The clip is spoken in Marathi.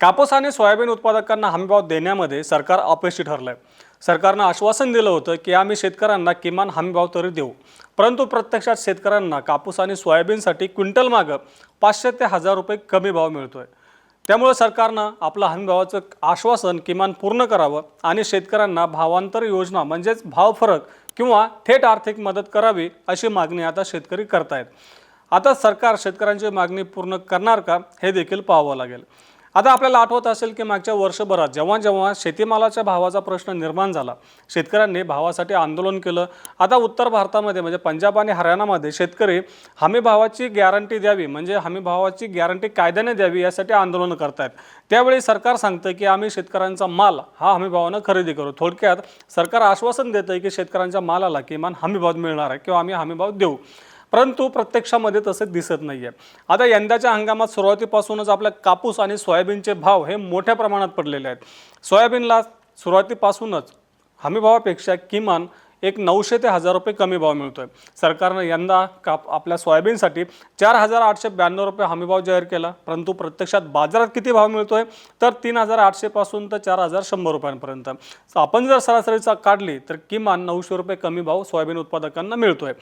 कापूस आणि सोयाबीन उत्पादकांना हमीभाव देण्यामध्ये सरकार अपयशी ठरलं आहे सरकारनं आश्वासन दिलं होतं की आम्ही शेतकऱ्यांना किमान हमीभाव तरी देऊ. परंतु प्रत्यक्षात शेतकऱ्यांना कापूस आणि सोयाबीनसाठी क्विंटल मागं पाचशे ते हजार रुपये कमी भाव मिळतोय. त्यामुळे सरकारनं आपलं हमीभावाचं आश्वासन किमान पूर्ण करावं आणि शेतकऱ्यांना भावांतर योजना म्हणजेच भाव फरक किंवा थेट आर्थिक मदत करावी अशी मागणी आता शेतकरी करतायत. आता सरकार शेतकऱ्यांची मागणी पूर्ण करणार का हे देखील पाहावं लागेल. आता आपल्याला आठवत असेल की मागच्या वर्षभरात जेव्हा जेव्हा शेतीमालाच्या भावाचा प्रश्न निर्माण झाला शेतकऱ्यांनी भावासाठी आंदोलन केलं. आता उत्तर भारतामध्ये म्हणजे पंजाब आणि हरियाणामध्ये शेतकरी हमी भावाची गॅरंटी द्यावी म्हणजे हमी भावाची गॅरंटी कायद्याने द्यावी यासाठी आंदोलन करतायत. त्यावेळी सरकार सांगतं की आम्ही शेतकऱ्यांचा माल हा हमी भावानं खरेदी करू. थोडक्यात सरकार आश्वासन देतं की शेतकऱ्यांच्या मालाला किमान हमी भाव मिळणार आहे किंवा आम्ही हमी भाव देऊ. परंतु प्रत्यक्षामध्ये तसे दिसत नाही आहे आता यंदाच्या हंगामात सुरुवातीपासूनच आपल्या कापूस आणि सोयाबीनचे भाव हे मोठ्या प्रमाणात पडलेले आहेत. सोयाबीनला सुरुवातीपासूनच हमीभावापेक्षा किमान एक नऊशे ते हजार रुपये कमी भाव मिळतो आहे सरकारनं यंदा काप आपल्या सोयाबीनसाठी चार हजार आठशे ब्याण्णव रुपये हमीभाव जाहीर केला. परंतु प्रत्यक्षात बाजारात किती भाव मिळतो आहे तर तीन हजार आठशेपासून तर चार हजार शंभर रुपयांपर्यंत. आपण जर सरासरीचा काढली तर किमान नऊशे रुपये कमी भाव सोयाबीन उत्पादकांना मिळतो आहे